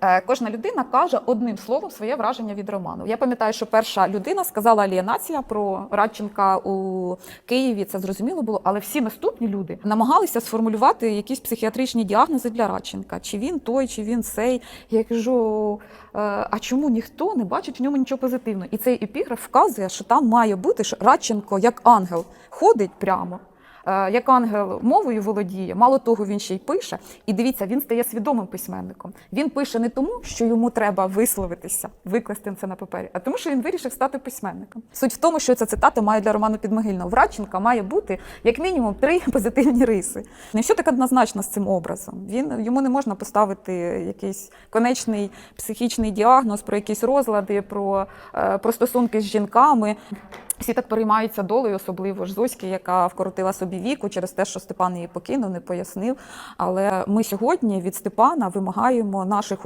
Е, Кожна людина каже одним словом своє враження від роману. Я пам'ятаю, що перша людина сказала алієнація про Радченка у Києві. Це зрозуміло було, але всі наступні люди намагалися сформулювати якісь психіатричні діагнози для Радченка. Чи він той, чи він сей. Я кажу, е, а чому ніхто не бачить в ньому нічого позитивного? І цей епіграф вказує, що там має бути що Радченко як ангел ходить прямо. Е, Як ангел мовою володіє, мало того, він ще й пише. І дивіться, він стає свідомим письменником. Він пише не тому, що йому треба висловитися, викласти це на папері, а тому, що він вирішив стати письменником. Суть в тому, що ця цитата має для роману Підмогильного. В Радченка має бути як мінімум три позитивні риси. Не все так однозначно з цим образом. Він йому не можна поставити якийсь конечний психічний діагноз про якісь розлади, про, е, про стосунки з жінками. Всі так переймаються долею, особливо ж Зоськи, яка вкоротила собі віку через те, що Степан її покинув, не пояснив. Але ми сьогодні від Степана вимагаємо наших